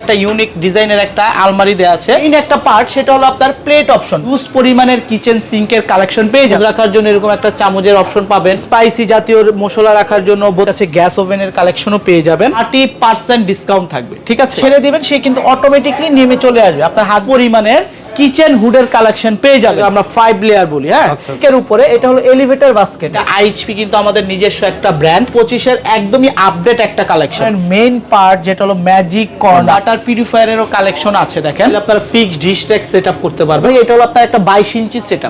একটা ইউনিক ডিজাইনের একটা আলমারি দেওয়া আছে। ইন একটা পার্ট সেটা হলো আপনার প্লেট অপশন ইউজ পরিমাণের কিচেন সিঙ্কের কালেকশন পেয়ে যাবেন। রাখার জন্য এরকম একটা চামচের অপশন পাবেন। স্পাইসি জাতীয় মশলা রাখার জন্য আছে গ্যাস ওভেনের কালেকশনও পেয়ে যাবেন। থার্টি পার্সেন্ট ডিসকাউন্ট থাকবে, ঠিক আছে? ছেড়ে দিবেন, সে কিন্তু অটোমেটিকলি নেমে চলে আসবে। আপনার হাত পরিমাণের কিচেন হুডের কালেকশন পেয়ে যাবে। আমরা ফাইভ লেয়ার বলি হ্যাঁ? আচ্ছা, এর উপরে এটা হলো এলিভেটর বাস্কেট আইএইচপি কিন্তু আমাদের নিজস্ব একটা ব্র্যান্ড পঁচিশের একদমই আপডেট একটা কালেকশন মেইন পার্ট যেটা হলো ম্যাজিক কর্নার ওয়াটার পিউরিফায়ারেরও কালেকশন আছে দেখেন। আপনারা fixed dish rack set up করতে পারবেন। এটা হলো আপনার একটা বাইশ ইঞ্চি সেট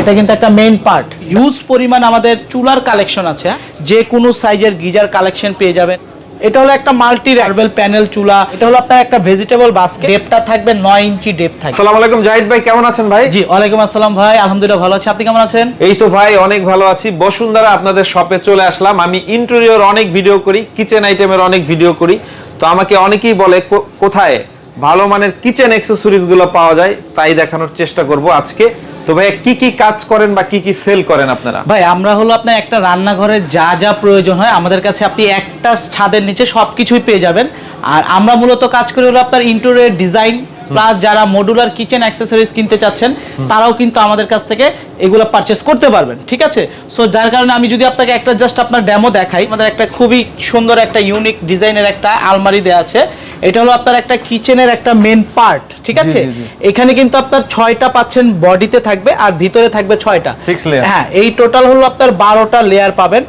এটা কিন্তু একটা মেইন পার্ট ইউজ পরিমাণ আমাদের চুলার কালেকশন আছে। যে কোনো সাইজের গিজার কালেকশন পেয়ে যাবেন। এটা হলো একটা মাল্টি রার্বেল প্যানেল চুলা এটা হলো আপনার একটা ভেজিটেবল বাস্কেট ডেপটা থাকবে নয় ইঞ্চি ডেপ থাকবে। আসসালামু আলাইকুম জাহিদ ভাই কেমন আছেন ভাই? জি ওয়ালাইকুম আসসালাম ভাই আলহামদুলিল্লাহ ভালো আছি। আপনি কেমন আছেন? এই তো ভাই অনেক ভালো আছি। বসুন্ধরা আপনাদের শপে চলে আসলাম। আমি ইন্টেরিয়র অনেক ভিডিও করি কিচেন আইটেমের অনেক ভিডিও করি। তো আমাকে অনেকেই বলে কোথায়? ভালো মানের কিচেন অ্যাক্সেসরিজগুলো পাওয়া যায় তাই দেখানোর চেষ্টা করব আজকে। তো ভাই কি কি কাজ করেন বা কি কি সেল করেন আপনারা? ভাই, আমরা হলো আপনার একটা রান্নাঘরের যা যা প্রয়োজন হয়, আমাদের কাছে আপনি একটা ছাদের নিচে সবকিছুই পেয়ে যাবেন। আর আমরা মূলত কাজ করি হলো আপনার ইন্টেরিয়র ডিজাইন প্লাস যারা মডুলার কিচেন অ্যাক্সেসরিজ কিনতে চাচ্ছেন, তারাও কিন্তু আমাদের কাছ থেকে এগুলো পারচেস করতে পারবেন, ঠিক আছে? সো যার কারণে আমি যদি আপনাকে একটা জাস্ট আপনার ডেমো দেখাই, আমাদের একটা খুবই সুন্দর একটা ইউনিক ডিজাইনের একটা আলমারি দেওয়া আছে। এটা হলো আপনার একটা কিচেনের একটা মেন পার্ট ঠিক আছে। এখানে কিন্তু আপনার ছয়টা পাচ্ছেন বডিতে থাকবে আর ভিতরে থাকবে ছয়টা। হ্যাঁ এই টোটাল হলো আপনার বারোটা লেয়ার পাবেন।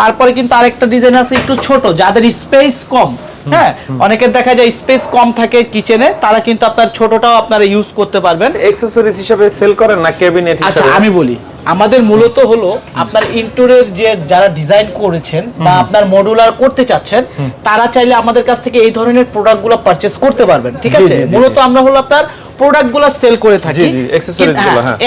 তারপরে কিন্তু আরেকটা ডিজাইন আছে একটু ছোট যাদের স্পেস কম হ্যাঁ? অনেকের দেখা যায় স্পেস কম থাকে কিচেনে তারা কিন্তু আপনার ছোটটাও আপনারা ইউজ করতে পারবেন। অ্যাক্সেসরিজ হিসেবে সেল করেন না ক্যাবিনেট আচ্ছা আমি বলি। আমাদের মূলত হলো আপনার ইন্টোরের যে যারা ডিজাইন করেছেন বা আপনার মডুলার করতে চাচ্ছেন তারা চাইলে আমাদের কাছ থেকে এই ধরনের প্রোডাক্টগুলো পারচেস করতে পারবেন ঠিক আছে? মূলত আমরা হলো আপনার প্রোডাক্টগুলো সেল করে থাকি। জি, জি, accessories গুলো, হ্যাঁ।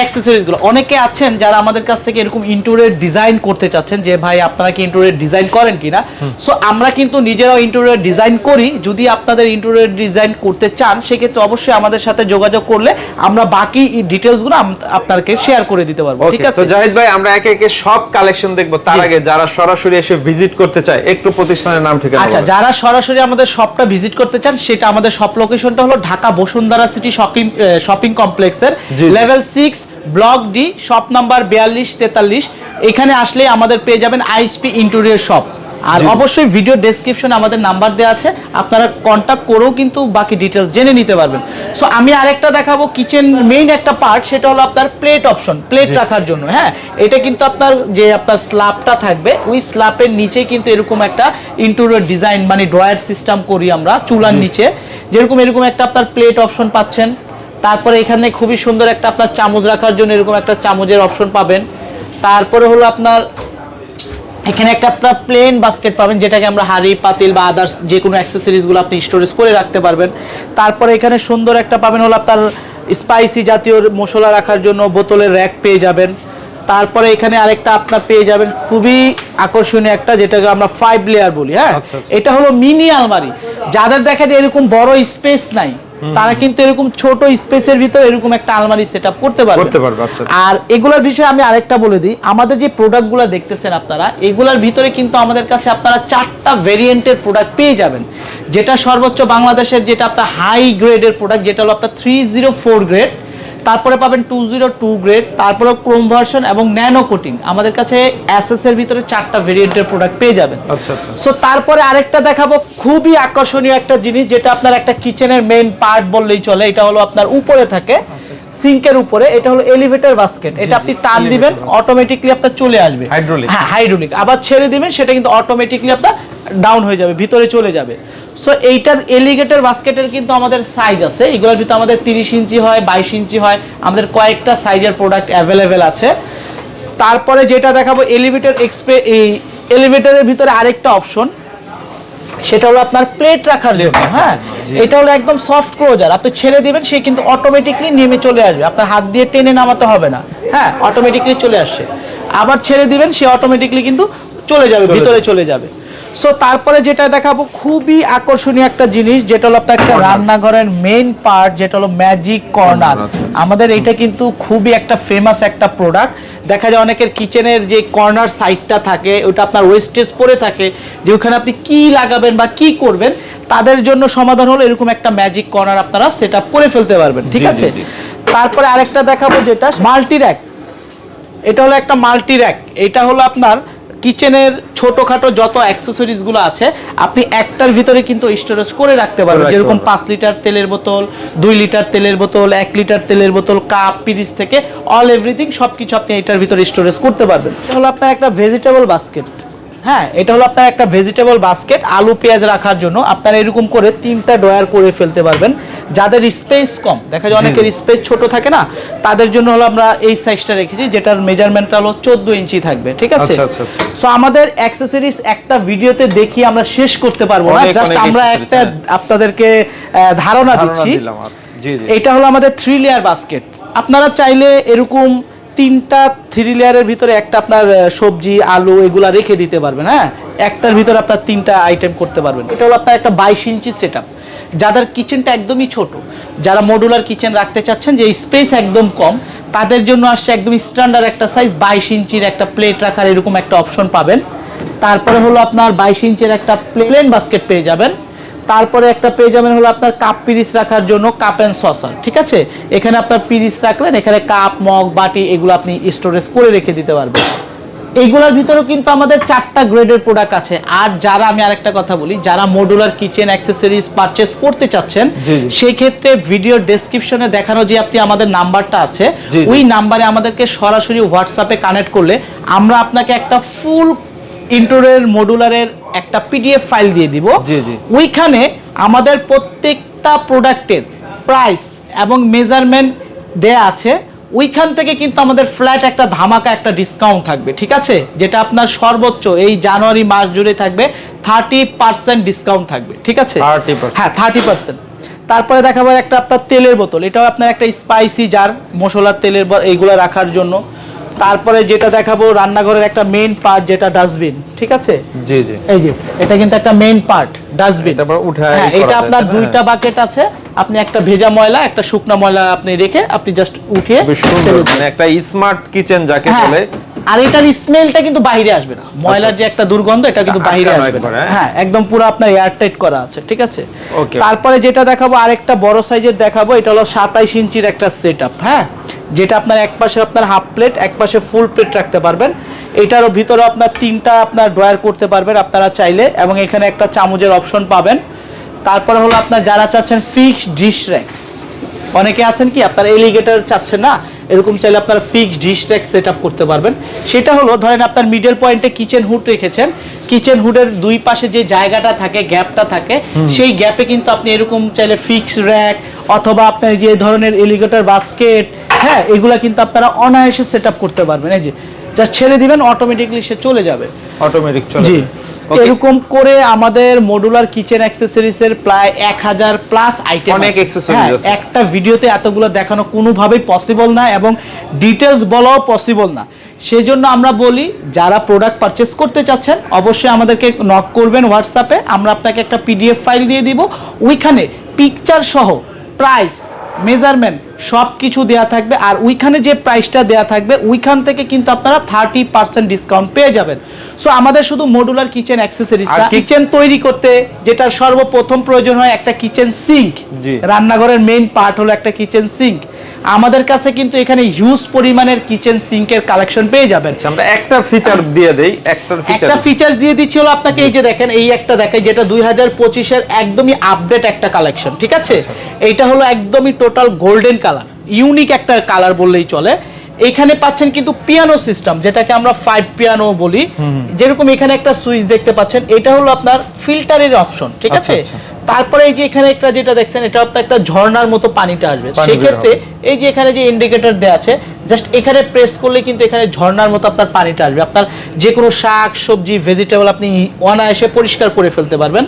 গুলো। অনেকে আছেন যারা আমাদের কাছ থেকে এরকম ইন্টোরিয়র ডিজাইন করতে চাচ্ছেন যে ভাই আপনারা কি ইন্টোরিয়র ডিজাইন করেন কিনা সো আমরা কিন্তু নিজেরাও ইন্টোরিয়র ডিজাইন করি। যদি আপনাদের ইন্টোরিয়র ডিজাইন করতে চান সেক্ষেত্রে অবশ্যই আমাদের সাথে যোগাযোগ করলে আমরা বাকি ডিটেলসগুলো আপনাকে শেয়ার করে দিতে পারব। ঠিক আছে? তো জাহিদ ভাই আমরা একে একে সব কালেকশন দেখব। তার আগে যারা সরাসরি এসে ভিজিট করতে চায় একটু প্রতিষ্ঠানের নাম ঠিকানা আচ্ছা যারা সরাসরি আমাদের শপটা ভিজিট করতে চান সেটা আমাদের শপ লোকেশনটা হলো Dhaka Bashundhara city shopping shopping কমপ্লেক্সের জি, জি। Level six block D shop number বিয়াল্লিশ তেতাল্লিশ। এখানে আসলে আমাদের পেয়ে যাবেন আইএসপি ইন্টেরিয়র শপ আর অবশ্যই ভিডিও ডেসক্রিপশনে আমাদের নাম্বার দেওয়া আছে। আপনারা কন্ট্যাক্ট করেও কিন্তু বাকি ডিটেলস জেনে নিতে পারবেন। সো আমি আরেকটা দেখাবো কিচেন মেইন একটা পার্ট সেটা হলো আপনার প্লেট অপশন প্লেট রাখার জন্য হ্যাঁ? এটা কিন্তু আপনার যে আপনার স্ল্যাবটা থাকবে ওই স্ল্যাবের নিচে কিন্তু এরকম একটা ইন্টেরিয়র ডিজাইন মানে ড্রয়ার সিস্টেম করি আমরা চুলার নিচে। যেরকম এরকম একটা আপনার প্লেট অপশন পাচ্ছেন। তারপরে এখানে খুবই সুন্দর একটা আপনার চামচ রাখার জন্য এরকম একটা চামচের অপশন পাবেন। তারপরে হলো আপনার এখানে একটা আপনার প্লেন বাস্কেট পাবেন যেটাকে আমরা হাড়ি পাতিল বা আদার্স যে কোনো অ্যাক্সেসরিজগুলো আপনি স্টোরেজ করে রাখতে পারবেন। তারপরে এখানে সুন্দর একটা পাবেন হলো আপনার স্পাইসি জাতীয় মশলা রাখার জন্য বোতলের র্যাক পেয়ে যাবেন। তারপরে এখানে আরেকটা আপনার পেয়ে যাবেন খুবই আকর্ষণীয় একটা যেটাকে আমরা ফাইভ লেয়ার বলি হ্যাঁ? আচ্ছা, আচ্ছা। এটা হলো মিনি আলমারি। যাদের দেখা যায় এরকম বড় স্পেস নাই তারা কিন্তু এরকম ছোট স্পেসের ভিতরে এরকম একটা আলমারি সেট করতে পারবে। করতে পারবে, আচ্ছা। আর এগুলার বিষয়ে আমি আরেকটা বলে দিই। আমাদের যে প্রোডাক্টগুলো দেখতেছেন আপনারা এগুলার ভিতরে কিন্তু আমাদের কাছে আপনারা চারটা ভেরিয়েন্টের প্রোডাক্ট পেয়ে যাবেন। যেটা সর্বোচ্চ বাংলাদেশের যেটা আপনার হাই গ্রেডের প্রোডাক্ট যেটা হলো আপনার থ্রি জিরো ফোর গ্রেড তারপরে পাবেন টু জিরো টু গ্রেড তারপরে ক্রোম ভার্সন এবং ন্যানো কোটিং আমাদের কাছে অ্যাসেস এর ভিতরে চারটা ভেরিয়েন্টের প্রোডাক্ট পেয়ে যাবেন। আচ্ছা আচ্ছা। সো তারপরে আরেকটা দেখাবো খুবই আকর্ষণীয় একটা জিনিস যেটা আপনার একটা কিচেনের মেইন পার্ট বললেই চলে এটা হলো আপনার উপরে থাকে সিঙ্কের উপরে এটা হলো এলিভেটর বাস্কেট এটা আপনি টান দিবেন অটোমেটিকলি আপনার চলে আসবে। হাইড্রোলিক হ্যাঁ হাইড্রোলিক আবার ছেড়ে দিবেন সেটা কিন্তু অটোমেটিকলি আপনার ডাউন হয়ে যাবে ভিতরে চলে যাবে। সো এইটার এলিগেটর বাস্কেটের কিন্তু আমাদের সাইজ আছে। এগুলোর ভিতরে আমাদের তিরিশ ইঞ্চি হয় বাইশ ইঞ্চি হয়। আমাদের কয়েকটা সাইজের প্রোডাক্ট অ্যাভেলেবেল আছে। তারপরে যেটা দেখাবো এলিভেটর এক্সপে এই এলিভেটরের ভিতরে আরেকটা অপশন সেটা হলো আপনার প্লেট রাখার জন্য হ্যাঁ? এটা হলো একদম সফট ক্লোজার আপনি ছেড়ে দিবেন সে কিন্তু অটোমেটিকলি নেমে চলে আসবে। আপনার হাত দিয়ে টেনে নামাতে হবে না। হ্যাঁ অটোমেটিকলি চলে আসছে। আবার ছেড়ে দিবেন সে অটোমেটিকলি কিন্তু চলে যাবে ভিতরে চলে যাবে। সো তারপরে যেটা দেখাবো খুবই আকর্ষণীয় একটা জিনিস যেটা হলো আপনার একটা রান্নাঘরের মেইন পার্ট যেটা হলো ম্যাজিক কর্নার আচ্ছা, আমাদের এটা কিন্তু খুবই একটা ফেমাস একটা প্রোডাক্ট দেখা যায় অনেকের কিচেনের যে কর্নার সাইডটা থাকে ওটা আপনার ওয়েস্টেজ পড়ে থাকে যে ওখানে আপনি কি লাগাবেন বা কি করবেন তাদের জন্য সমাধান হলো এরকম একটা ম্যাজিক কর্নার আপনারা সেট করে ফেলতে পারবেন ঠিক আছে? তারপরে আরেকটা দেখাবো যেটা মাল্টি র্যাক এটা হলো একটা মাল্টি র্যাক এটা হলো আপনার কিচেনের ছোটখাটো যত অ্যাক্সেসরিজগুলো আছে আপনি একটার ভিতরে কিন্তু স্টোরেজ করে রাখতে পারবেন। যেরকম পাঁচ লিটার তেলের বোতল দুই লিটার তেলের বোতল এক লিটার তেলের বোতল কাপ পিরিচ থেকে অল এভরিথিং সবকিছু আপনি এটার ভিতরে স্টোরেজ করতে পারবেন। তাহলে হলো আপনার একটা ভেজিটেবল বাস্কেট হ্যাঁ এটা হলো আপনার একটা ভেজিটেবল বাস্কেট আলু পেঁয়াজ রাখার জন্য। আপনারা এরকম করে তিনটা ডয়ার করে ফেলতে পারবেন। যাদের স্পেস কম দেখা যায় অনেকের স্পেস ছোট থাকে না তাদের জন্য হলো আমরা এই সাইজটা রেখেছি যেটার মেজারমেন্টটা হলো চোদ্দ ইঞ্চি থাকবে ঠিক আছে? আচ্ছা, আচ্ছা, আচ্ছা। সো আমাদের অ্যাক্সেসরিজ একটা ভিডিওতে দেখিয়ে আমরা শেষ করতে পারব না জাস্ট আমরা একটা হ্যাঁ। আপনাদেরকে ধারণা দিচ্ছি। জি জি। এটা হলো আমাদের থ্রি লেয়ার বাস্কেট আপনারা চাইলে এরকম তিনটা থ্রি লেয়ারের ভিতরে একটা আপনার সবজি, আলু, এগুলা রেখে দিতে পারবেন হ্যাঁ? একটার ভিতরে আপনার তিনটা আইটেম করতে পারবেন। এটা হলো আপনার একটা বাইশ ইঞ্চি সেট যাদের কিচেনটা একদমই ছোট, যারা মডুলার কিচেন রাখতে চাচ্ছেন, যে স্পেস একদম কম, তাদের জন্য আসছে একদম স্ট্যান্ডার্ড একটা সাইজ বাইশ ইঞ্চির একটা প্লেট রাখার এরকম একটা অপশন পাবেন। তারপরে হলো আপনার বাইশ ইঞ্চের একটা প্লেন বাস্কেট পেয়ে যাবেন। তারপরে একটা পেয়ে যাবেন হলো আপনার কাপ পিরিচ রাখার জন্য কাপ অ্যান্ড সসার ঠিক আছে এখানে আপনার পিরিচ রাখলেন এখানে কাপ মগ বাটি এগুলো আপনি স্টোরেজ করে রেখে দিতে পারবেন এইগুলোর ভিতরেও কিন্তু আমাদের চারটা গ্রেডের প্রোডাক্ট আছে আর যারা আমি আরেকটা কথা বলি যারা মডুলার কিচেন অ্যাক্সেসরিজ পারচেস করতে চাচ্ছেন। সেই ক্ষেত্রে ভিডিও ডেসক্রিপশনে দেখানো যে আপনি আমাদের নাম্বারটা আছে। ওই নাম্বারে আমাদেরকে সরাসরি হোয়াটসঅ্যাপে কানেক্ট করলে আমরা আপনাকে একটা ফুল ইন্টোরের মডুলারের একটা পিডিএফ ফাইল দিয়ে দিব। জি, জি। ওইখানে আমাদের প্রত্যেকটা প্রোডাক্টের প্রাইস এবং মেজারমেন্ট দেয়া আছে। ওইখান থেকে কিন্তু আমাদের ফ্ল্যাট একটা ধামাকা একটা ডিসকাউন্ট থাকবে ঠিক আছে? যেটা আপনার সর্বোচ্চ এই জানুয়ারি মাস জুড়ে থাকবে থার্টি পার্সেন্ট ডিসকাউন্ট থাকবে ঠিক আছে? হ্যাঁ থার্টি পার্সেন্ট তারপরে দেখাবো একটা আপনার তেলের বোতল। এটাও আপনার একটা স্পাইসি জার মশলার তেলের এইগুলো রাখার জন্য। তারপরে যেটা দেখাবো রান্নাঘরের একটা মেইন পার্ট যেটা ডাস্টবিন ঠিক আছে? জি জি। এই যে এটা কিন্তু একটা মেইন পার্ট ডাস্টবিন হ্যাঁ এটা আপনার দুইটা বাকেট আছে। আপনি একটা ভেজা ময়লা একটা শুকনা ময়লা আপনি রেখে আপনি জাস্ট উঠিয়ে মানে একটা স্মার্ট কিচেন যাকে হ্যাঁ, বলে। আর এটার স্মেলটা কিন্তু বাইরে আসবে না। ময়লার যে একটা দুর্গন্ধ এটা কিন্তু বাইরে আসবে না। হ্যাঁ? একদম পুরো আপনার এয়ারটাইট করা আছে ঠিক আছে? তারপরে যেটা দেখাবো আরেকটা বড় সাইজের দেখাবো এটা হলো সাতাইশ ইঞ্চির একটা সেট হ্যাঁ? যেটা আপনার এক পাশে আপনার হাফ প্লেট এক পাশে ফুল প্লেট রাখতে পারবেন। এটারও ভিতরে আপনার তিনটা আপনার ড্রয়ার করতে পারবেন আপনারা চাইলে এবং এখানে একটা চামচের অপশন পাবেন। তারপরে হলো আপনার যারা চাচ্ছেন ফিক্স ডিশ র্যাক অনেকে আছেন কি আপনার এলিগেটর চাচ্ছেন না? এরকম চাইলে আপনার ফিক্সড ডিশ ট্যাক সেট করতে পারবেন। সেটা হলো ধরেন আপনার মিডল পয়েন্টে কিচেন হুড রেখেছেন। কিচেন হুডের দুই পাশে যে জায়গাটা থাকে গ্যাপটা থাকে সেই গ্যাপে কিন্তু আপনি এরকম চাইলে ফিক্স র্যাক অথবা আপনার যে ধরনের এলিগেটর বাস্কেট হ্যাঁ এগুলা কিন্তু আপনারা অনায়াসে সেট আপ করতে পারবেন। এই যে জাস্ট ছেড়ে দিবেন অটোমেটিকলি সে চলে যাবে। অটোমেটিক চলে জি. এরকম করে আমাদের মডুলার কিচেন অ্যাক্সেসরিজ এর প্রায় এক হাজার প্লাস আইটেম অনেক accessories আছে। একটা ভিডিওতে এতগুলো দেখানো কোনোভাবেই পসিবল না এবং ডিটেলস বলাও পসিবল না। সেই জন্য আমরা বলি যারা প্রোডাক্ট পারচেস করতে চাচ্ছেন অবশ্যই আমাদেরকে নক করবেন হোয়াটসঅ্যাপে আমরা আপনাকে একটা পিডিএফ ফাইল দিয়ে দিব। ওইখানে পিকচার সহ প্রাইস মেজারমেন্ট সব কিছু দেওয়া থাকবে আর ওইখানে যে প্রাইসটা দেওয়া থাকবে ওইখান থেকে কিন্তু আপনারা থার্টি পার্সেন্ট ডিসকাউন্ট পেয়ে যাবেন। সো আমাদের শুধু মডুলার কিচেন অ্যাক্সেসরিজ কিচেন তৈরি করতে যেটা সর্বপ্রথম প্রয়োজন হয় একটা কিচেন সিঙ্ক। রান্নাঘরের মেইন পার্ট হলো একটা কিচেন সিঙ্ক আমাদের কাছে কিন্তু এখানে হিউজ পরিমাণের কিচেন সিঙ্কের কালেকশন পেয়ে যাবেন। আচ্ছা, আমরা একটা ফিচার দিয়ে দেই একটার ফিচার একটা ফিচার দিয়ে দিচ্ছি হলো আপনাকে এই যে দেখেন এই একটা দেখেন যেটা দুই হাজার পঁচিশের একদমই আপডেট একটা কালেকশন ঠিক আছে? এইটা হলো একদমই টোটাল গোল্ডেন কালার ইউনিক একটা কালার বললেই চলে। এখানে পাচ্ছেন কিন্তু পিয়ানো সিস্টেম যেটাকে আমরা ফাইভ পিয়ানো বলি। যেরকম এখানে একটা সুইচ দেখতে পাচ্ছেন এটা হলো আপনার ফিল্টারের অপশন ঠিক আচ্ছা, আছে? আচ্ছা। তারপরে এই যে এখানে একটা যেটা দেখছেন এটা আপনার একটা ঝর্ণার মতো পানিটা আসবে। সেক্ষেত্রে এই যে এখানে যে ইন্ডিকেটর দেওয়া আছে জাস্ট এখানে প্রেস করলে কিন্তু এখানে ঝর্ণার মতো আপনার পানিটা আসবে। আপনার যে কোনো শাক সবজি ভেজিটেবল আপনি অনায়াসে পরিষ্কার করে ফেলতে পারবেন।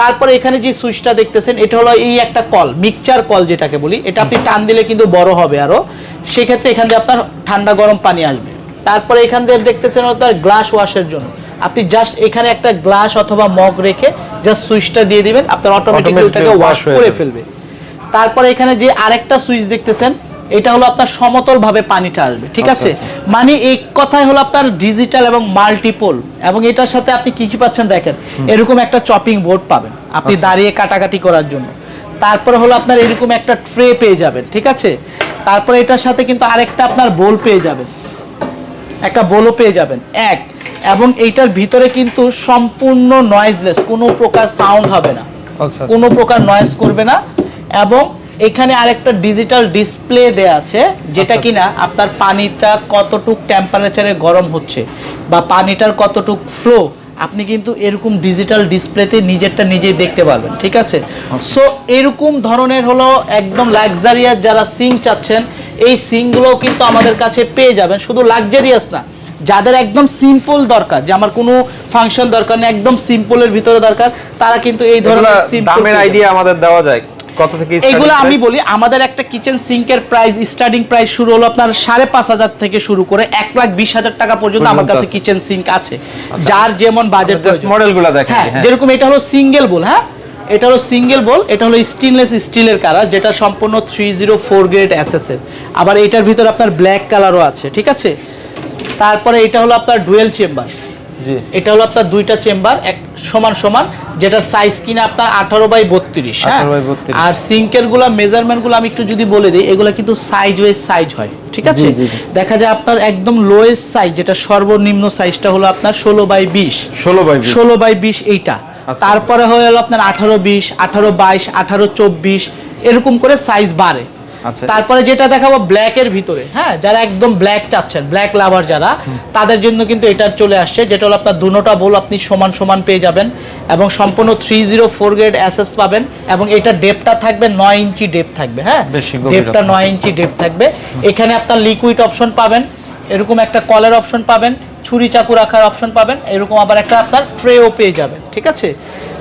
তারপরে এখানে যে সুইচটা দেখতেছেন এটা হলো এই একটা কল মিক্সচার কল যেটাকে বলি। এটা আপনি টান দিলে কিন্তু বড় হবে আরও। সেক্ষেত্রে এখান দিয়ে আপনার ঠান্ডা গরম পানি আসবে। তারপরে এখান দিয়ে দেখতেছেন আপনার গ্লাস ওয়াশের জন্য। আপনি জাস্ট এখানে একটা গ্লাস অথবা মগ রেখে জাস্ট সুইচটা দিয়ে দিবেন আপনার অটোমেটিকলি ওটাকে ওয়াশ করে ফেলবে। তারপরে এখানে যে আরেকটা সুইচ দেখতেছেন এটা হলো আপনার সমতল ভাবে পানিটা আসবে ঠিক আচ্ছা, আছে? মানে এই কথাই হলো আপনার ডিজিটাল এবং মাল্টিপল এবং এটার সাথে আপনি কি কি পাচ্ছেন দেখেন? এরকম একটা চপিং বোর্ড পাবেন আপনি আচ্ছা। দাঁড়িয়ে কাটাকাটি করার জন্য। তারপরে হলো আপনার এরকম একটা ট্রে পেয়ে যাবেন ঠিক আছে? তারপরে এটার সাথে কিন্তু আরেকটা আপনার বোল পেয়ে যাবেন। একটা বোলও পেয়ে যাবেন। এক এবং এইটার ভিতরে কিন্তু সম্পূর্ণ নয়েজলেস কোনো প্রকার সাউন্ড হবে না। আচ্ছা কোনো প্রকার নয়েজ করবে না। এবং এখানে আরেকটা ডিজিটাল ডিসপ্লে দেয়া আছে যেটা আচ্ছা। কিনা আপনার পানিটা কতটুক টেম্পারেচারে গরম হচ্ছে বা পানিটার কতটুক ফ্লো আপনি কিন্তু এরকম ডিজিটাল ডিসপ্লেতে নিজেরটা নিজেই দেখতে পারবেন ঠিক আছে? সো এরকম ধরনের হলো একদম লাক্সারিয়াস যারা সিং চাচ্ছেন এই সিংগুলোও কিন্তু আমাদের কাছে পেয়ে যাবেন। শুধু লাক্সারিয়াস না যাদের একদম সিম্পল দরকার যে আমার কোনো ফাংশন দরকার নেই একদম সিম্পলের ভিতরে দরকার তারা কিন্তু এই ধরনের দামের আইডিয়া আমাদের দেওয়া যায়। কত থেকে এইগুলো আমি বলি আমাদের একটা কিচেন সিঙ্কের প্রাইস স্টার্টিং প্রাইস শুরু হলো আপনার সাড়ে পাঁচ হাজার থেকে শুরু করে এক লাখ বিশ হাজার টাকা পর্যন্ত আমার কাছে কিচেন সিঙ্ক আছে। যার যেমন বাজেট মডেলগুলো দেখেন হ্যাঁ যেরকম এটা হলো সিঙ্গেল বল হ্যাঁ? এটা হলো সিঙ্গেল বল এটা হলো স্টেনলেস স্টিলের কালার যেটা সম্পূর্ণ থ্রি জিরো ফোর গ্রেড এর। আবার এটার ভিতরে আপনার ব্ল্যাক কালারও আছে ঠিক আছে? তারপরে এটা হলো আপনার ডুয়েল চেম্বার। জি। এটা হলো আপনার দুইটা চেম্বার এক সমান সমান যেটার সাইজ কিনা আপনার আঠারো বাই বত্রিশ হ্যাঁ? 18 by 32 আর সিঙ্কেরগুলা মেজারমেন্টগুলো আমি একটু যদি বলে দিই এগুলো কিন্তু সাইজ সাইজ হয় ঠিক আছে। দেখা যায় আপনার একদম লোয়েস্ট সাইজ যেটা সর্বনিম্ন সাইজটা হলো আপনার ষোলো বাই বিশ। ষোলো বাই ষোলো বাই বিশ এইটা। আচ্ছা। তারপরে হয়ে গেল আপনার আঠারো বিশ আঠারো বাইশ আঠারো চব্বিশ এরকম করে সাইজ বাড়ে। আচ্ছা। তারপরে যেটা দেখাবো ব্ল্যাক এর ভিতরে হ্যাঁ যারা একদম ব্ল্যাক চাচ্ছেন ব্ল্যাক লাভার যারা তাদের জন্য কিন্তু এটা চলে আসছে যেটা হলো আপনার দুটোটা বল আপনি সমান সমান পেয়ে যাবেন এবং সম্পূর্ণ three zero four grade access পাবেন এবং এটা ডেপটা থাকবে নয় ইঞ্চি ডেপ থাকবে হ্যাঁ। ডেপটা নয় ইঞ্চি ডেপ থাকবে। এখানে আপনার লিকুইড অপশন পাবেন এরকম একটা কলের অপশন পাবেন ছুরি চাকু রাখার অপশন পাবেন এরকম আবার একটা আপনার ট্রেও পেয়ে যাবেন ঠিক আছে?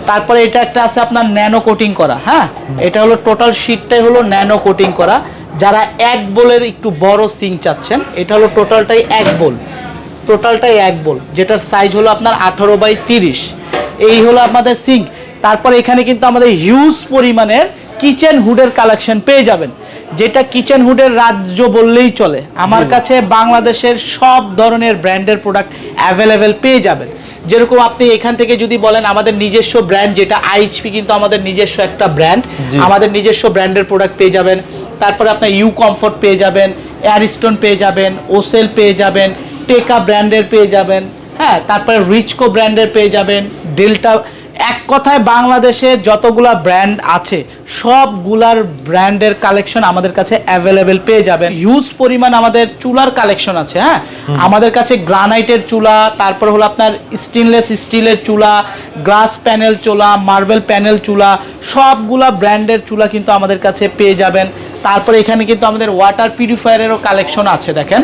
তারপরে এটা একটা আছে আপনার ন্যানো কোটিং করা হ্যাঁ? এটা হলো টোটাল শীটটাই হলো ন্যানো কোটিং করা। যারা এক বোলের একটু বড় সিং চাচ্ছেন এটা হলো টোটালটাই এক বোল। টোটালটাই এক বোল যেটার সাইজ হলো আপনার আঠারো বাই তিরিশ। এই হলো আমাদের সিঙ্ক তারপর এখানে কিন্তু আমাদের হিউজ পরিমাণের কিচেন হুডের কালেকশন পেয়ে যাবেন। যেটা কিচেন হুডের রাজ্য বললেই চলে। আমার কাছে বাংলাদেশের সব ধরনের ব্র্যান্ডের প্রোডাক্ট অ্যাভেলেবেল পেয়ে যাবেন। যেরকম আপনি এখান থেকে যদি বলেন আমাদের নিজস্ব ব্র্যান্ড যেটা আইএইচপি কিন্তু আমাদের নিজস্ব একটা ব্র্যান্ড আমাদের নিজস্ব ব্র্যান্ডের প্রোডাক্ট পেয়ে যাবেন। তারপরে আপনার ইউ কমফোর্ট পেয়ে যাবেন অ্যারিস্টোন পেয়ে যাবেন ওসেল পেয়ে যাবেন টেকা ব্র্যান্ডের পেয়ে যাবেন হ্যাঁ তারপরে রিচকো ব্র্যান্ডের পেয়ে যাবেন ডেল্টা এক কথায় বাংলাদেশে যতগুলা ব্র্যান্ড আছে সবগুলার ব্র্যান্ডের কালেকশন আমাদের কাছে অ্যাভেলেবেল পেয়ে যাবেন। হিউজ পরিমাণ আমাদের চুলার কালেকশন আছে হ্যাঁ? আমাদের কাছে গ্রানাইটের চুলা তারপর হলো আপনার স্টেনলেস স্টিলের চুলা গ্লাস প্যানেল চুলা মার্বেল প্যানেল চুলা সবগুলা ব্র্যান্ডের চুলা কিন্তু আমাদের কাছে পেয়ে যাবেন। তারপরে এখানে কিন্তু আমাদের ওয়াটার পিউরিফায়ারেরও কালেকশন আছে দেখেন।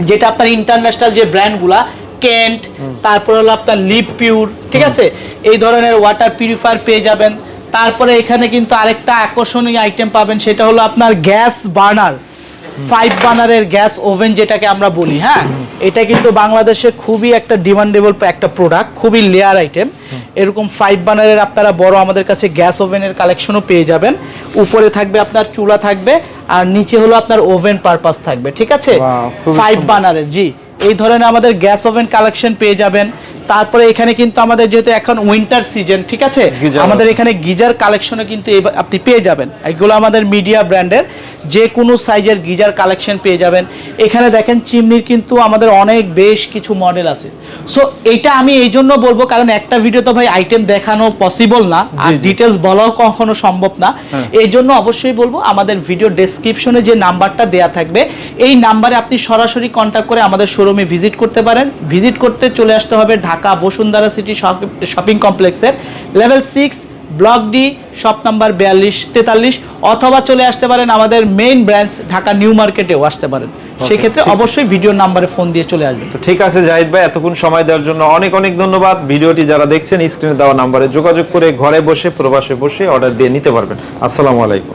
যেটা আপনার ইন্টারন্যাশনাল যে ব্র্যান্ডগুলা কেন্ট তারপরে হলো আপনার লিপ পিউর ঠিক আছে? এই ধরনের ওয়াটার পিউরিফায়ার পেয়ে যাবেন। তারপরে এখানে কিন্তু আরেকটা আকর্ষণীয় আইটেম পাবেন সেটা হলো আপনার গ্যাস বার্নার। ফাইভ বার্নারের গ্যাস ওভেন যেটাকে আমরা বলি হ্যাঁ? এটা কিন্তু বাংলাদেশে খুবই একটা ডিমান্ডেবল একটা প্রোডাক্ট খুবই লেয়ার আইটেম এরকম ফাইভ বার্নারের আপনারা বড় আমাদের কাছে গ্যাস ওভেনের কালেকশনও পেয়ে যাবেন। উপরে থাকবে আপনার চুলা থাকবে আর নিচে হলো আপনার ওভেন পারপাস থাকবে ঠিক আছে? ফাইভ। বার্নারের জি। এই ধরনের আমাদের গ্যাস ওভেন কালেকশন পেয়ে যাবেন। তারপরে এখানে কিন্তু আমাদের যেহেতু এখন উইন্টার সিজন ঠিক আছে? আমাদের এখানে গিজার কালেকশনও কিন্তু আপনি পেয়ে যাবেন। এগুলো আমাদের মিডিয়া ব্র্যান্ডের যে কোনো সাইজের গিজার কালেকশন পেয়ে যাবেন এখানে দেখেন চিমনির কিন্তু আমাদের অনেক বেশ কিছু মডেল আছে সো এটা আমি এই জন্য বলব কারণ একটা ভিডিও তো ভাই আইটেম দেখানো পসিবল না আর। ডিটেলস বলাও কখনো সম্ভব না হ্যাঁ। এই জন্য অবশ্যই বলব আমাদের ভিডিও ডেসক্রিপশনে যে নাম্বারটা দেয়া থাকবে এই নাম্বারে আপনি সরাসরি কন্ট্যাক্ট করে আমাদের শোরুমে ভিজিট করতে পারেন ভিজিট করতে চলে আসতে হবে ঢাকা বসুন্ধরা সিটি শপিং কমপ্লেক্সের level six block D shop number বিয়াল্লিশ তেতাল্লিশ অথবা চলে আসতে পারেন আমাদের মেইন ব্রাঞ্চ ঢাকা নিউ মার্কেটেও আসতে পারেন। সেক্ষেত্রে অবশ্যই ভিডিও নাম্বারে ফোন দিয়ে চলে আসবেন। তো ঠিক আছে জাহিদ ভাই এতক্ষণ সময় দেওয়ার জন্য অনেক অনেক ধন্যবাদ। ভিডিওটি যারা দেখছেন স্ক্রিনে দেওয়া নাম্বারে যোগাযোগ করে ঘরে বসে প্রবাসে বসে অর্ডার দিয়ে নিতে পারবেন। আসসালামু আলাইকুম।